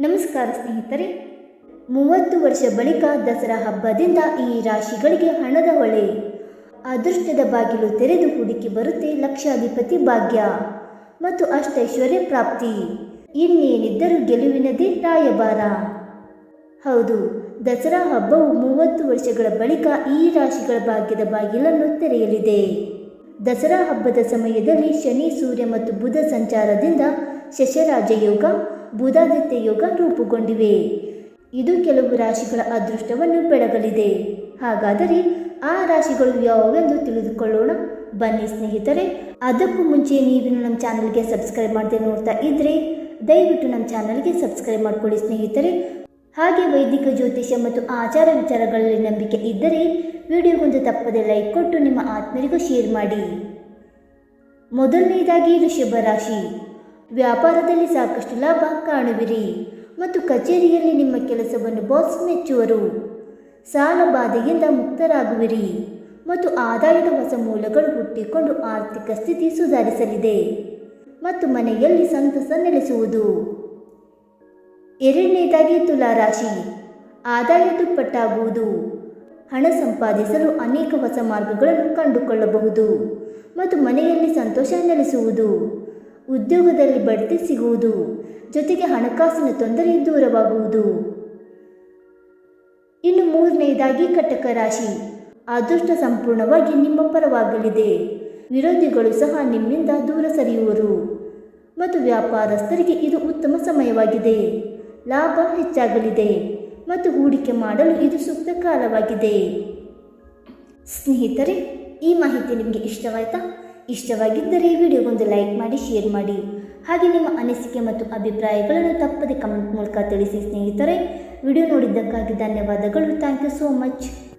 ನಮಸ್ಕಾರ ಸ್ನೇಹಿತರೆ. ಮೂವತ್ತು ವರ್ಷ ಬಳಿಕ ದಸರಾ ಹಬ್ಬದಿಂದ ಈ ರಾಶಿಗಳಿಗೆ ಹಣದ ಹೊಳೆ. ಅದೃಷ್ಟದ ಬಾಗಿಲು ತೆರೆದು ಹುಡುಕಿ ಬರುತ್ತೆ ಲಕ್ಷಾಧಿಪತಿ ಭಾಗ್ಯ. ಮತ್ತು ಅಷ್ಟೈಶ್ವರ್ಯ ಪ್ರಾಪ್ತಿ. ಇನ್ನೇನಿದ್ದರೂ ಗೆಲುವಿನದೇ ರಾಯಭಾರ. ಹೌದು, ದಸರಾ ಹಬ್ಬವು ಮೂವತ್ತು ವರ್ಷಗಳ ಬಳಿಕ ಈ ರಾಶಿಗಳ ಭಾಗ್ಯದ ಬಾಗಿಲನ್ನು ತೆರೆಯಲಿದೆ. ದಸರಾ ಹಬ್ಬದ ಸಮಯದಲ್ಲಿ ಶನಿ, ಸೂರ್ಯ ಮತ್ತು ಬುಧ ಸಂಚಾರದಿಂದ ಶಶರಾಜ ಯೋಗ ಬುಧಾದಿತ್ಯ ಯೋಗ ರೂಪುಗೊಂಡಿವೆ. ಇದು ಕೆಲವು ರಾಶಿಗಳ ಅದೃಷ್ಟವನ್ನು ಬೆಳಗಲಿದೆ. ಹಾಗಾದರೆ ಆ ರಾಶಿಗಳು ಯಾವುವೆಂದು ತಿಳಿದುಕೊಳ್ಳೋಣ? ಬನ್ನಿ ಸ್ನೇಹಿತರೆ, ಅದಕ್ಕೂ ಮುಂಚೆ ನೀವು ನಮ್ಮ ಚಾನಲ್ಗೆ ಸಬ್ಸ್ಕ್ರೈಬ್ ಮಾಡದೆ ನೋಡ್ತಾ ಇದ್ದರೆ ದಯವಿಟ್ಟು ನಮ್ಮ ಚಾನಲ್ಗೆ ಸಬ್ಸ್ಕ್ರೈಬ್ ಮಾಡಿಕೊಳ್ಳಿ ಸ್ನೇಹಿತರೆ. ಹಾಗೆ ವೈದಿಕ ಜ್ಯೋತಿಷ್ಯ ಮತ್ತು ಆಚಾರ ವಿಚಾರಗಳಲ್ಲಿ ನಂಬಿಕೆ ಇದ್ದರೆ ವಿಡಿಯೋಗೊಂದು ತಪ್ಪದೆ ಲೈಕ್ ಕೊಟ್ಟು ನಿಮ್ಮ ಆತ್ಮರಿಗೂ ಶೇರ್ ಮಾಡಿ. ಮೊದಲನೇದಾಗಿ ಋಷಭ ರಾಶಿ. ವ್ಯಾಪಾರದಲ್ಲಿ ಸಾಕಷ್ಟು ಲಾಭ ಕಾಣುವಿರಿ ಮತ್ತು ಕಚೇರಿಯಲ್ಲಿ ನಿಮ್ಮ ಕೆಲಸವನ್ನು ಬಾಸ್ ಮೆಚ್ಚುವರು. ಸಾಲ ಬಾಧೆಯಿಂದ ಮುಕ್ತರಾಗುವಿರಿ ಮತ್ತು ಆದಾಯದ ಹೊಸ ಮೂಲಗಳು ಹುಟ್ಟಿಕೊಂಡು ಆರ್ಥಿಕ ಸ್ಥಿತಿ ಸುಧಾರಿಸಲಿದೆ ಮತ್ತು ಮನೆಯಲ್ಲಿ ಸಂತಸ ನೆಲೆಸುವುದು. ಎರಡನೇದಾಗಿ ತುಲಾರಾಶಿ, ಆದಾಯ ದುಪ್ಪಟ್ಟಾಗುವುದು. ಹಣ ಸಂಪಾದಿಸಲು ಅನೇಕ ಹೊಸ ಮಾರ್ಗಗಳನ್ನು ಕಂಡುಕೊಳ್ಳಬಹುದು ಮತ್ತು ಮನೆಯಲ್ಲಿ ಸಂತೋಷ ನೆಲೆಸುವುದು. ಉದ್ಯೋಗದಲ್ಲಿ ಬಡ್ತಿ ಸಿಗುವುದು, ಜೊತೆಗೆ ಹಣಕಾಸಿನ ತೊಂದರೆ ದೂರವಾಗುವುದು. ಇನ್ನು ಮೂರನೆಯದಾಗಿ ಕಟಕ ರಾಶಿ. ಅದೃಷ್ಟ ಸಂಪೂರ್ಣವಾಗಿ ನಿಮ್ಮ ಪರವಾಗಲಿದೆ. ವಿರೋಧಿಗಳು ಸಹ ನಿಮ್ಮಿಂದ ದೂರ ಸರಿಯುವರು. ಮತ್ತು ವ್ಯಾಪಾರಸ್ಥರಿಗೆ ಇದು ಉತ್ತಮ ಸಮಯವಾಗಿದೆ. ಲಾಭ ಹೆಚ್ಚಾಗಲಿದೆ. ಮತ್ತು ಹೂಡಿಕೆ ಮಾಡಲು ಇದು ಸೂಕ್ತ ಕಾಲವಾಗಿದೆ. ಸ್ನೇಹಿತರೆ, ಈ ಮಾಹಿತಿ ನಿಮಗೆ ಇಷ್ಟವಾಯ್ತಾ? ಇಷ್ಟವಾಗಿದ್ದರೆ ವಿಡಿಯೋಗೊಂದು ಲೈಕ್ ಮಾಡಿ, ಶೇರ್ ಮಾಡಿ. ಹಾಗೆ ನಿಮ್ಮ ಅನಿಸಿಕೆ ಮತ್ತು ಅಭಿಪ್ರಾಯಗಳನ್ನು ತಪ್ಪದೆ ಕಮೆಂಟ್ ಮೂಲಕ ತಿಳಿಸಿ ಸ್ನೇಹಿತರೆ. ವಿಡಿಯೋ ನೋಡಿದ್ದಕ್ಕಾಗಿ ಧನ್ಯವಾದಗಳು. Thank you so much.